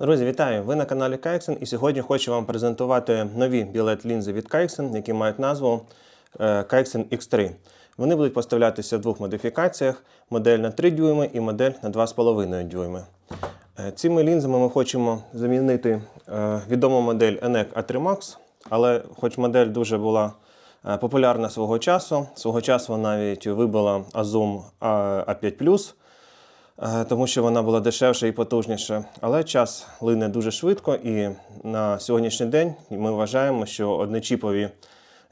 Друзі, вітаю! Ви на каналі Кайксен і сьогодні хочу вам презентувати нові білет лінзи від Кайксен, які мають назву е, Кайксен X3. Вони будуть поставлятися в двох модифікаціях: модель на 3 дюйми і модель на 2,5 дюйми. Е, Цими лінзами ми хочемо замінити е, відому модель ENEC A3 Max, але хоч модель дуже була популярна свого часу, свого часу навіть вибила Azum A5 Е, тому що вона була дешевша і потужніша. Але час лине дуже швидко, і на сьогоднішній день ми вважаємо, що одночіпові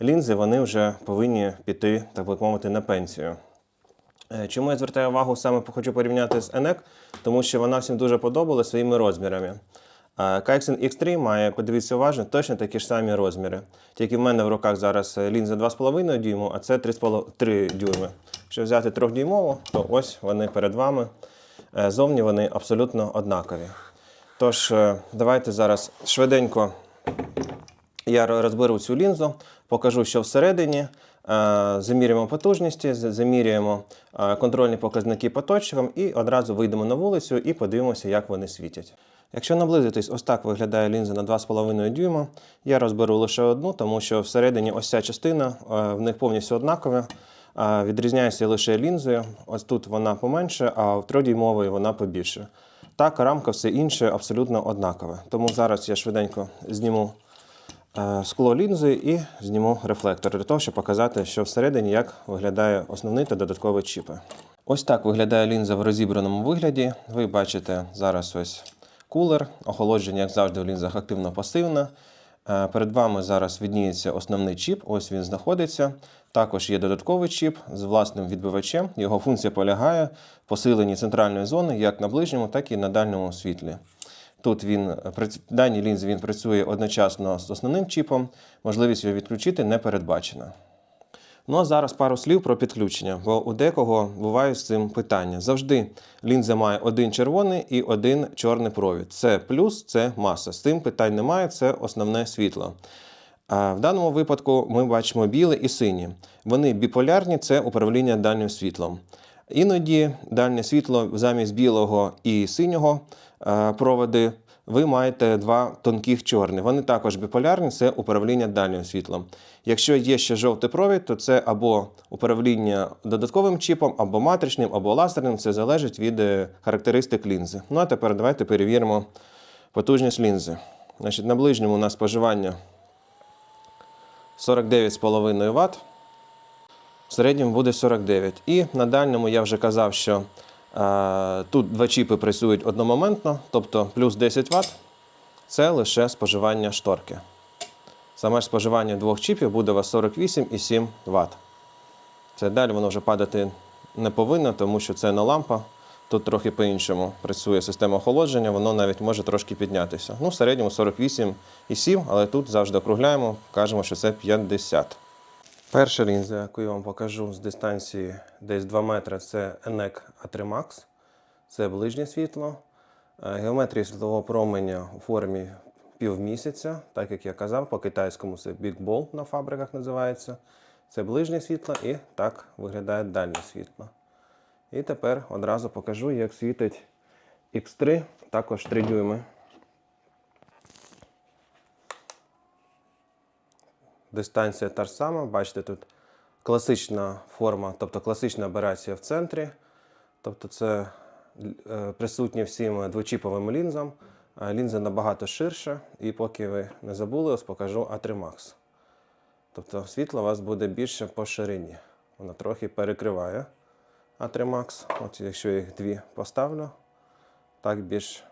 лінзи вони вже повинні піти, так би мовити, на пенсію. Е, Чому я звертаю увагу саме хочу порівняти з ENEC? Тому що вона всім дуже подобалася своїми розмірами. Кайксен X3 має, подивіться уважно, точно такі ж самі розміри. Тільки в мене в руках зараз е, лінза 2,5 дюйму, а це 3,5 3 дюйми. Якщо взяти 3-дюймову, то ось вони перед вами. Е, Зовні вони абсолютно однакові. Тож, е, давайте зараз швиденько я розберу цю лінзу, покажу, що всередині. е, Замірюємо потужності, замірюємо контрольні показники по і одразу вийдемо на вулицю і подивимося, як вони світять. Якщо наблизитись, ось так виглядає лінза на 2,5 дюйма. Я розберу лише одну, тому що всередині ось ця частина в них повністю однакова. Відрізняється лише лінзою. Ось тут вона поменше, а в 3-дюймовій вона побільше. Так, рамка, все інше абсолютно однакове. Тому зараз я швиденько зніму е, скло лінзи і зніму рефлектор для того, щоб показати, що всередині як виглядає основний та додатковий чіпи. Ось так виглядає лінза в розібраному вигляді. Ви бачите зараз ось кулер, охолодження, як завжди, в лінзах активно-пасивне. Е, Перед вами зараз відніється основний чіп, ось він знаходиться. Також є додатковий чіп з власним відбивачем. Його функція полягає в посиленні центральної зони як на ближньому, так і на дальньому світлі. Тут він е, даній лінзі він працює одночасно з основним чіпом, можливість його відключити не передбачена. Ну а зараз пару слів про підключення, бо у декого буває з цим питання. Завжди лінза має один червоний і один чорний провід. Це плюс, це маса. З цим питань немає, це основне світло. А в даному випадку ми бачимо біле і синє. Вони біполярні, це управління дальнім світлом. Іноді дальнє світло замість білого і синього проводи ви маєте два тонких чорні. Вони також біполярні, це управління дальнім світлом. Якщо є ще жовтий провід, то це або управління додатковим чіпом, або матричним, або лазерним. Це залежить від е, характеристик лінзи. Ну а тепер давайте перевіримо потужність лінзи. Значить, на ближньому у нас споживання 49,5 Вт. В середньому буде 49. І на дальньому я вже казав, що тут два чіпи працюють одномоментно, тобто плюс 10 Вт це лише споживання шторки. Саме ж споживання двох чіпів буде у вас 48,7 Вт. Це далі воно вже падати не повинно, тому що це не лампа. Тут трохи по-іншому працює система охолодження, воно навіть може трошки піднятися. Ну, в середньому 48,7, але тут завжди округляємо, кажемо, що це 50. Перша лінза, яку я вам покажу з дистанції десь 2 метри, це ENEC A3 Max. Це ближнє світло. Е, Геометрія світлового променя у формі півмісяця, так як я казав, по китайському це Big Ball на фабриках називається. Це ближнє світло і так виглядає дальнє світло. І тепер одразу покажу, як світить X3, також 3 дюйми. Дистанція та ж сама. Бачите, тут класична форма, тобто класична аберація в центрі. Тобто це е, присутнє всім двочіповим лінзам. Лінза набагато ширша, і поки ви не забули, ось покажу A3 Тобто світло у вас буде більше по ширині. Воно трохи перекриває A3 От якщо їх дві поставлю, так більш,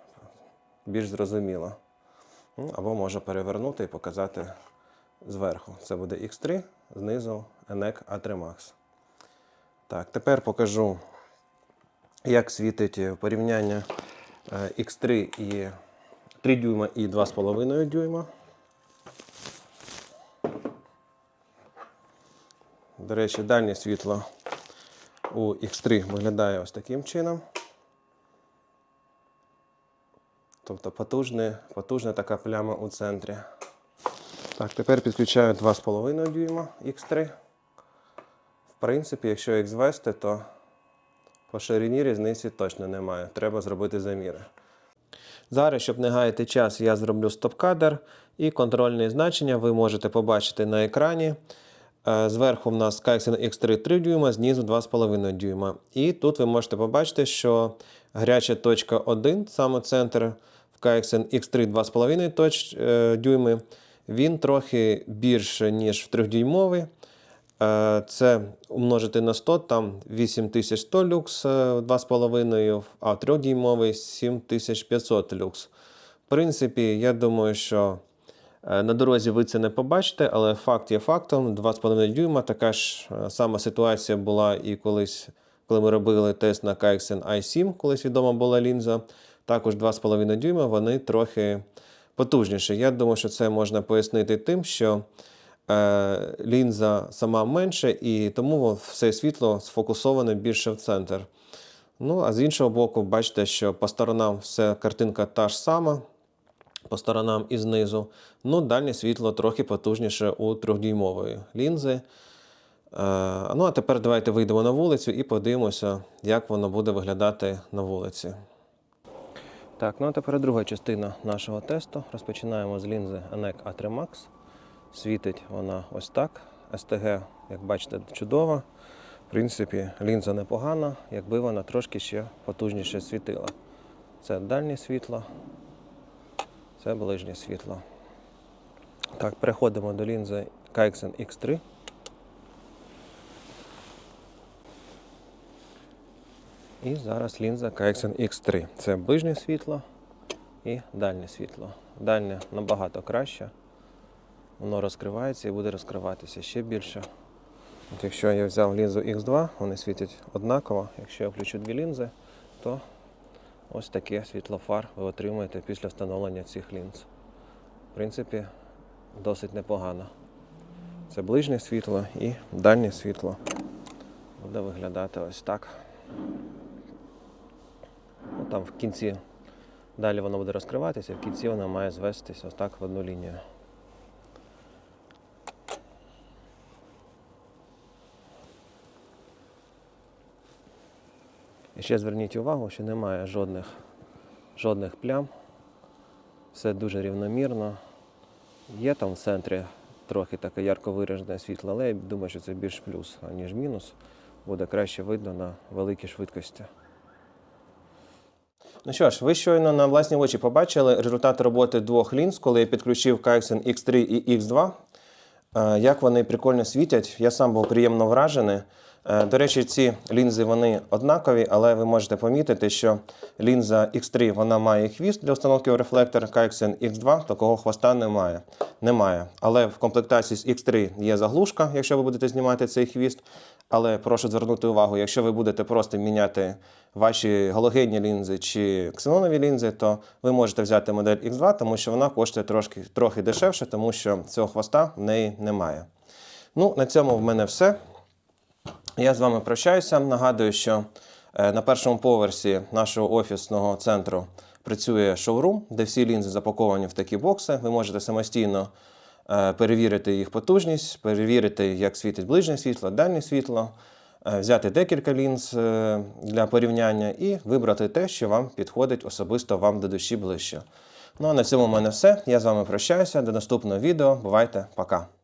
більш зрозуміло. Ну, Або можу перевернути і показати зверху. Це буде X3, знизу ENEC A3 Max. Так, тепер покажу, як світить е, порівняння е, X3 і 3 дюйма і 2,5 дюйма. До речі, дальнє світло у X3 виглядає ось таким чином. Тобто потужне, потужна така пляма у центрі. Так, тепер підключаю 2,5 дюйма X3. В принципі, якщо їх звести, то по ширині різниці точно немає. Треба зробити заміри. Зараз, щоб не гаяти час, я зроблю стоп-кадр і контрольні значення ви можете побачити на екрані. Е, Зверху в нас Kyxen X3 3 дюйма, знизу 2,5 дюйма. І тут ви можете побачити, що гаряча точка 1, саме центр в Kyxen X3 2,5 точ, е, дюйми, він трохи більше, ніж в 3-дюймовий. Е, Це умножити на 100, там 8100 люкс е, 2,5, а 3-дюймовий 7500 люкс. В принципі, я думаю, що е, на дорозі ви це не побачите, але факт є фактом. 2,5 дюйма. Така ж е, сама ситуація була і колись, коли ми робили тест на Kyxen i7, колись відома була лінза. Також 2,5 дюйма, вони трохи потужніші. Я думаю, що це можна пояснити тим, що е, лінза сама менше, і тому все світло сфокусоване більше в центр. Ну, а з іншого боку, бачите, що по сторонам все картинка та ж сама, по сторонам і знизу. Ну, дальнє світло трохи потужніше у 3-дюймової лінзи. Е, ну, а тепер давайте вийдемо на вулицю і подивимося, як воно буде виглядати на вулиці. Так, ну а тепер друга частина нашого тесту. Розпочинаємо з лінзи ANEC A3 Max. Світить вона ось так. STG, як бачите, чудова. В принципі, лінза непогана, якби вона трошки ще потужніше світила. Це дальнє світло, це ближнє світло. Так, переходимо до лінзи Kyxen X3. І зараз лінза Kyxen X3. Це ближнє світло і дальнє світло. Дальнє набагато краще. Воно розкривається і буде розкриватися ще більше. От якщо я взяв лінзу X2, вони світять однаково. Якщо я включу дві лінзи, то ось таке світло фар ви отримаєте після встановлення цих лінз. В принципі, досить непогано. Це ближнє світло і дальнє світло буде виглядати ось так. Там в кінці далі воно буде розкриватися, в кінці воно має звестись ось так в одну лінію. І ще зверніть увагу, що немає жодних, жодних плям. Все дуже рівномірно. Є там в центрі трохи таке ярко виражене світло, але я думаю, що це більш плюс, аніж мінус. Буде краще видно на великій швидкості. Ну що ж, ви щойно на власні очі побачили результат роботи двох лінз, коли я підключив Kyxen X3 і X2. Е, Як вони прикольно світять, я сам був приємно вражений. Е, До речі, ці лінзи вони однакові, але ви можете помітити, що лінза X3 вона має хвіст для установки в рефлектор, Kyxen X2 такого хвоста немає. немає. Але в комплектації з X3 є заглушка, якщо ви будете знімати цей хвіст. Але прошу звернути увагу, якщо ви будете просто міняти ваші галогенні лінзи чи ксенонові лінзи, то ви можете взяти модель X2, тому що вона коштує трошки, трохи дешевше, тому що цього хвоста в неї немає. Ну, на цьому в мене все. Я з вами прощаюся. Нагадую, що е, на першому поверсі нашого офісного центру працює шоурум, де всі лінзи запаковані в такі бокси. Ви можете самостійно перевірити їх потужність, перевірити, як світить ближнє світло, дальнє світло, е, взяти декілька лінз е, для порівняння і вибрати те, що вам підходить особисто вам до душі ближче. Ну а на цьому в мене все. Я з вами прощаюся. До наступного відео. Бувайте, пока.